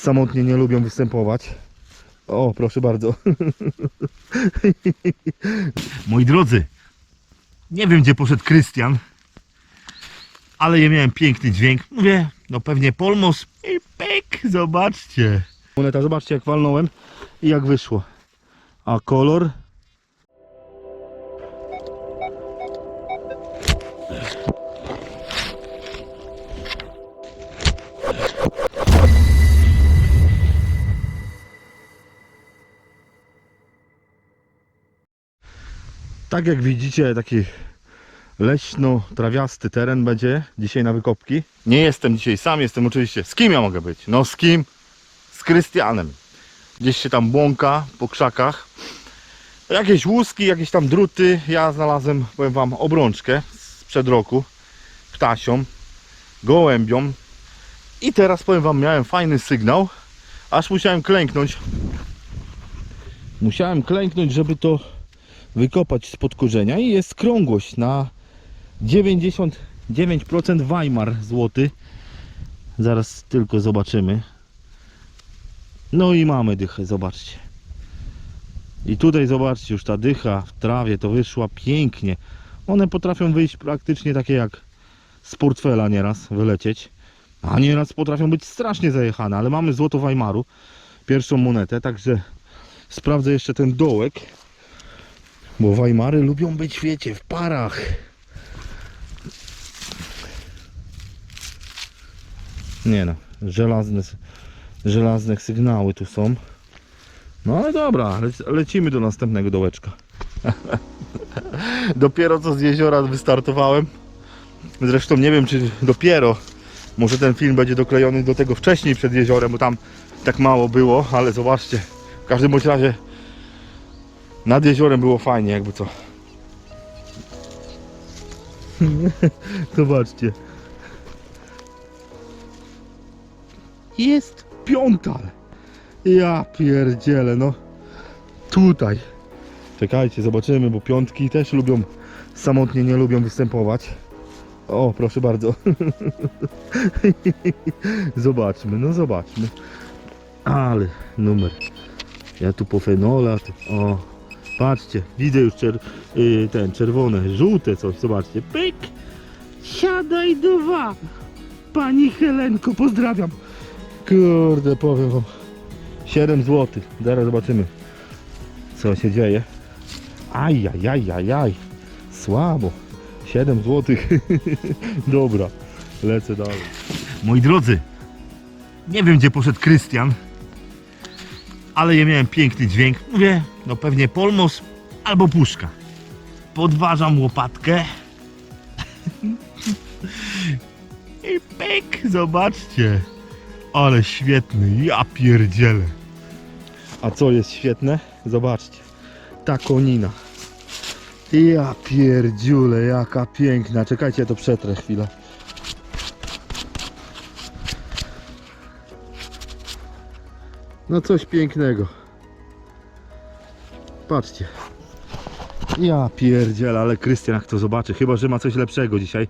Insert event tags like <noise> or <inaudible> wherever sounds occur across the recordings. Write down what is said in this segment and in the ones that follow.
samotnie nie lubią występować. O, proszę bardzo. <laughs> Moi drodzy, nie wiem gdzie poszedł Krystian, ale ja miałem piękny dźwięk. Mówię, no pewnie Polmos i pyk, zobaczcie. Moneta, zobaczcie jak walnąłem i jak wyszło. A kolor? Tak jak widzicie, taki leśno-trawiasty teren będzie dzisiaj na wykopki. Nie jestem dzisiaj sam, jestem oczywiście. Z kim ja mogę być? No z kim? Z Krystianem. Gdzieś się tam błąka po krzakach. Jakieś łuski, jakieś tam druty. Ja znalazłem, powiem wam, obrączkę sprzed roku. Ptasią, gołębią. I teraz powiem wam, miałem fajny sygnał. Aż musiałem klęknąć. Musiałem klęknąć, żeby to wykopać spod korzenia i jest krągłość na 99% Weimar złoty. Zaraz tylko zobaczymy. No i mamy dychę, zobaczcie. I tutaj zobaczcie, już ta dycha w trawie to wyszła pięknie. One potrafią wyjść praktycznie takie jak z portfela nieraz wylecieć. A nieraz potrafią być strasznie zajechane, ale mamy złoto Weimaru. Pierwszą monetę, także sprawdzę jeszcze ten dołek. Bo Weimary lubią być, wiecie, w parach. Nie no, żelazne, żelazne sygnały tu są. No ale dobra, lec, lecimy do następnego dołeczka. <laughs> dopiero co z jeziora wystartowałem. Zresztą nie wiem, czy dopiero. Może ten film będzie doklejony do tego wcześniej przed jeziorem, bo tam tak mało było, ale zobaczcie. W każdym bądź razie nad jeziorem było fajnie, jakby co. <laughs> Zobaczcie. Jest piątal. Ja pierdzielę, no. Tutaj. Czekajcie, zobaczymy, bo piątki też lubią, samotnie nie lubią występować. O, proszę bardzo. <laughs> zobaczmy, no zobaczmy. Ale numer. Ja tu po fenola, tu, o, patrzcie, widzę już czer, y, ten czerwone, żółte coś, zobaczcie, pyk, siadaj dwa, pani Helenko, pozdrawiam, kurde, powiem wam, 7 zł, zaraz zobaczymy, co się dzieje, ajajajajaj, słabo, 7 zł, <laughs> dobra, lecę dalej. Moi drodzy, nie wiem gdzie poszedł Krystian, ale ja miałem piękny dźwięk. Mówię, no pewnie polmos albo puszka. Podważam łopatkę. <laughs> I pyk, zobaczcie. Ale świetny, ja pierdzielę. A co jest świetne? Zobaczcie. Ta konina. Ja pierdziule, jaka piękna. Czekajcie, ja to przetrę chwilę. No coś pięknego. Patrzcie. Ja pierdzielę, ale Krystian jak to zobaczy, chyba że ma coś lepszego dzisiaj.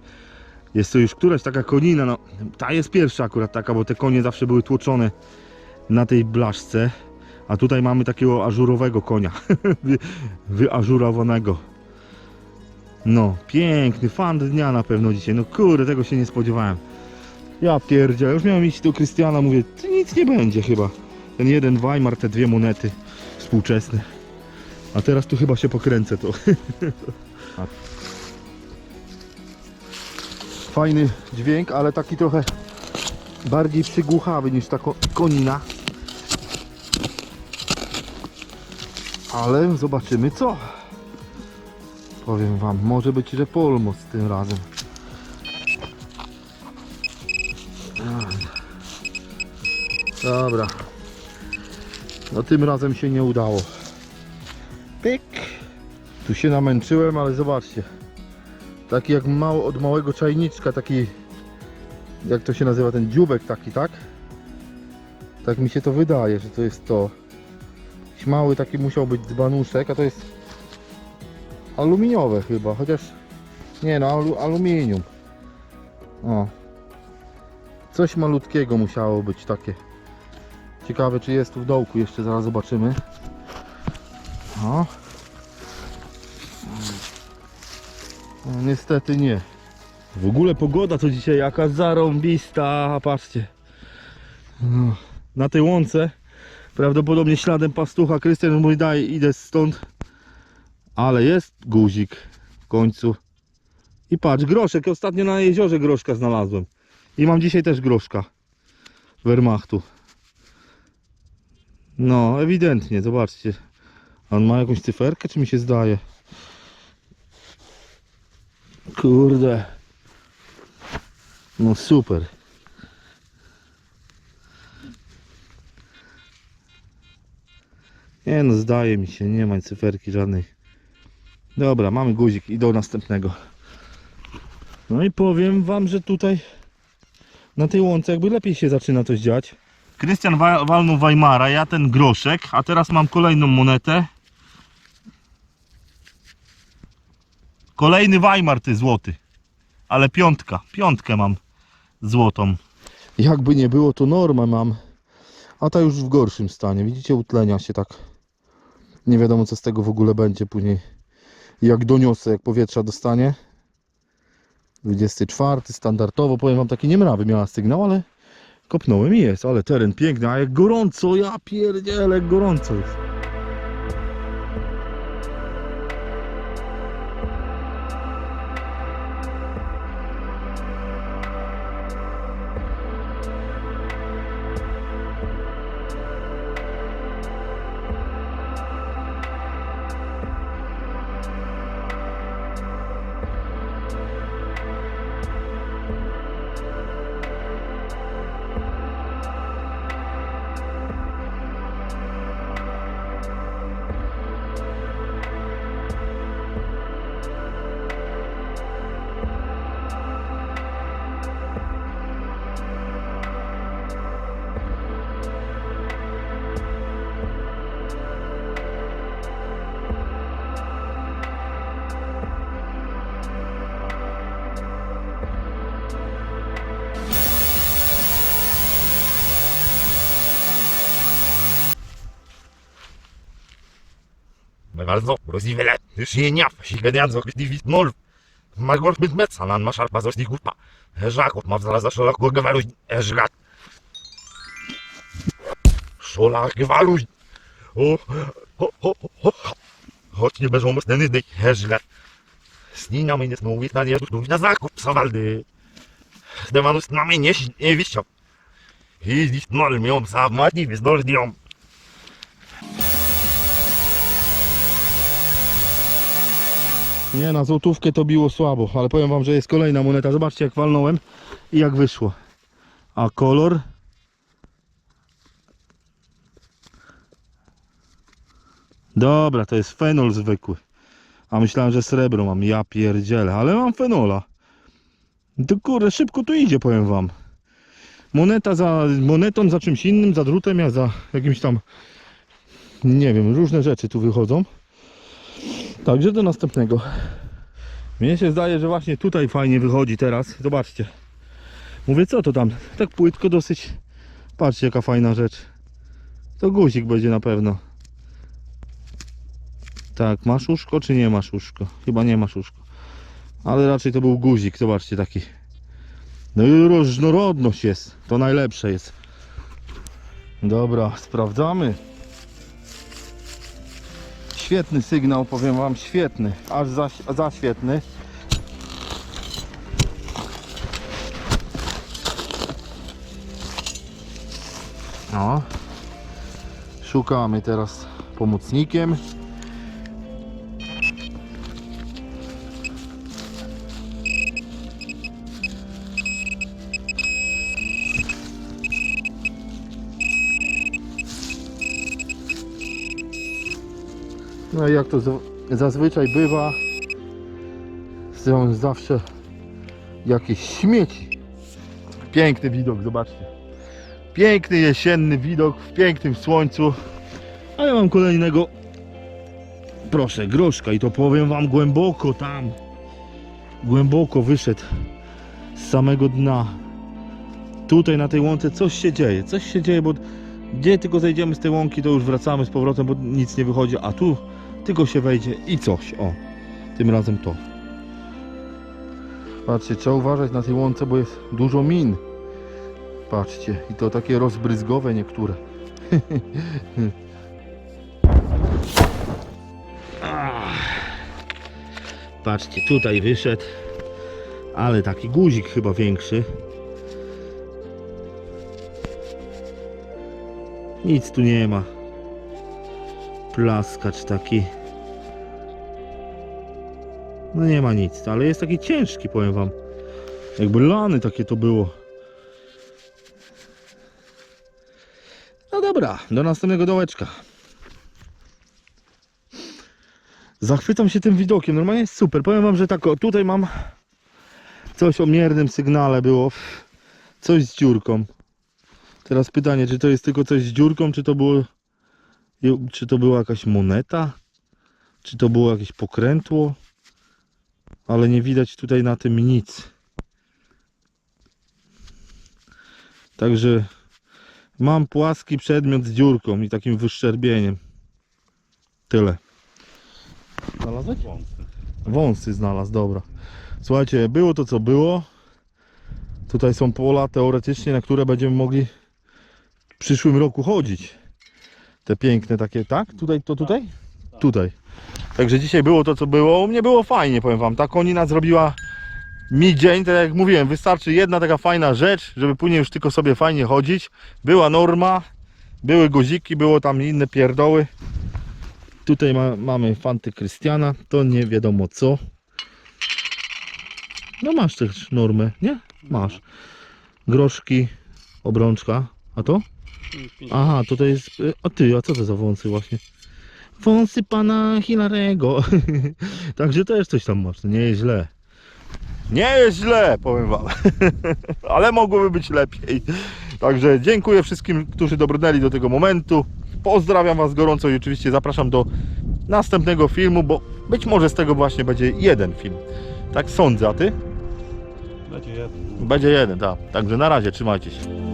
Jest to już któraś taka konina, no ta jest pierwsza akurat taka, bo te konie zawsze były tłoczone na tej blaszce. A tutaj mamy takiego ażurowego konia, <laughs> Wy, wyażurowanego. No, piękny, fan dnia na pewno dzisiaj. No kurde, tego się nie spodziewałem. Ja pierdzielę, już miałem iść do Krystiana, mówię, nic nie będzie chyba. Ten jeden Weimar, te dwie monety współczesne. A teraz tu chyba się pokręcę to. <laughs> Fajny dźwięk, ale taki trochę bardziej przygłuchawy niż ta ko- konina. Ale zobaczymy co. Powiem wam, może być, że polmos tym razem. Dobra. No tym razem się nie udało. Pyk. Tu się namęczyłem, ale zobaczcie. Taki jak mało, od małego czajniczka, taki jak to się nazywa, ten dziubek taki, tak? Tak mi się to wydaje, że to jest to. Mały taki musiał być dzbanuszek, a to jest aluminiowe chyba, chociaż nie no, alu, aluminium. O. Coś malutkiego musiało być takie. Ciekawe czy jest tu w dołku, jeszcze zaraz zobaczymy. O. No, niestety nie. W ogóle pogoda to dzisiaj jaka zarąbista, patrzcie. No, na tej łące prawdopodobnie śladem pastucha Krystian mówi daj idę stąd. Ale jest guzik w końcu. I patrz, groszek. Ostatnio na jeziorze groszka znalazłem. I mam dzisiaj też groszka. Wehrmachtu. No, ewidentnie, zobaczcie. On ma jakąś cyferkę, czy mi się zdaje? Kurde. No super. Nie no, zdaje mi się, nie ma cyferki żadnej. Dobra, mamy guzik i do następnego. No i powiem wam, że tutaj na tej łące jakby lepiej się zaczyna coś dziać. Krystian wa- walnął Weimara, ja ten groszek, a teraz mam kolejną monetę. Kolejny Weimar ty złoty. Ale piątka, piątkę mam złotą. Jakby nie było, to normę mam. A ta już w gorszym stanie. Widzicie, utlenia się tak. Nie wiadomo co z tego w ogóle będzie później. Jak doniosę, jak powietrza dostanie. 24 standardowo, powiem wam taki niemrawy miała sygnał, ale kopnąłem i jest, ale teren piękny, a jak gorąco, ja pierdzielę, gorąco jest. Also, Rosivele, Schienia, Sigedian, so die wie null. Maar wordt met met aan aan Mashar Bazos die Gupa. Jacques, maar zaraz za szolak go gewaluj, Ejgat. Szolak gewaluj. O, ho, ho, ho, ho. Choć nie będą mocne nydy, Ejgat. Snina mnie nie mówić na nie, tu na zakup sawaldy. Zdewanus na mnie nie wisiał. I dziś nol mią sa matni wyzdolnią. Nie, na złotówkę to biło słabo, ale powiem wam, że jest kolejna moneta. Zobaczcie jak walnąłem i jak wyszło. A kolor? Dobra, to jest fenol zwykły. A myślałem, że srebro mam. Ja pierdzielę, ale mam fenola. To kurde, szybko tu idzie, powiem wam. Moneta za monetą, za czymś innym, za drutem, ja za jakimś tam... Nie wiem, różne rzeczy tu wychodzą. Także do następnego. Mnie się zdaje, że właśnie tutaj fajnie wychodzi teraz. Zobaczcie. Mówię, co to tam? Tak płytko dosyć. Patrzcie, jaka fajna rzecz. To guzik będzie na pewno. Tak, masz uszko czy nie masz uszko? Chyba nie masz uszko. Ale raczej to był guzik, zobaczcie taki. No i różnorodność jest. To najlepsze jest. Dobra, sprawdzamy. Świetny sygnał, powiem wam, świetny, aż za, za świetny. No. Szukamy teraz pomocnikiem. No i jak to zazwyczaj bywa, są zawsze jakieś śmieci. Piękny widok, zobaczcie. Piękny jesienny widok w pięknym słońcu. Ale mam kolejnego, proszę, groszka i to powiem wam głęboko tam. Głęboko wyszedł z samego dna. Tutaj na tej łące coś się dzieje, coś się dzieje, bo Gdzie tylko zejdziemy z tej łąki, to już wracamy z powrotem, bo nic nie wychodzi, a tu tylko się wejdzie i coś, o, tym razem to. Patrzcie, trzeba uważać na tej łące, bo jest dużo min. Patrzcie, i to takie rozbryzgowe niektóre. <laughs> Patrzcie, tutaj wyszedł, ale taki guzik chyba większy. Nic tu nie ma. Plaskacz taki. No nie ma nic, ale jest taki ciężki, powiem wam. Jakby lany takie to było. No dobra, do następnego dołeczka. Zachwycam się tym widokiem, normalnie jest super. Powiem wam, że tak, o, tutaj mam coś o miernym sygnale było. Coś z dziurką. Teraz pytanie, czy to jest tylko coś z dziurką, czy to było czy to była jakaś moneta? Czy to było jakieś pokrętło? Ale nie widać tutaj na tym nic. Także mam płaski przedmiot z dziurką i takim wyszczerbieniem. Tyle. Znalazłeś? Wąsy znalazł, dobra. Słuchajcie, było to co było. Tutaj są pola teoretycznie, na które będziemy mogli w przyszłym roku chodzić. Te piękne takie, tak? Tutaj, to tutaj? Tutaj. Także dzisiaj było to co było. U mnie było fajnie, powiem wam. Ta konina zrobiła mi dzień, tak jak mówiłem, wystarczy jedna taka fajna rzecz, żeby później już tylko sobie fajnie chodzić. Była norma, były guziki, było tam inne pierdoły. Tutaj ma, mamy fanty Krystiana, to nie wiadomo co. No masz też normę, nie? Masz. Groszki, obrączka. A to? Aha, tutaj jest. y, A ty, a co to za wąsy właśnie? Wąsy pana Hilarego. <laughs> Także też coś tam masz, to nie jest źle. Nie jest źle, powiem wam. <laughs> Ale mogłoby być lepiej. Także dziękuję wszystkim, którzy dobrnęli do tego momentu. Pozdrawiam was gorąco i oczywiście zapraszam do następnego filmu, bo być może z tego właśnie będzie jeden film. Tak sądzę, a ty? Będzie jeden. Będzie jeden, tak. Także na razie, trzymajcie się.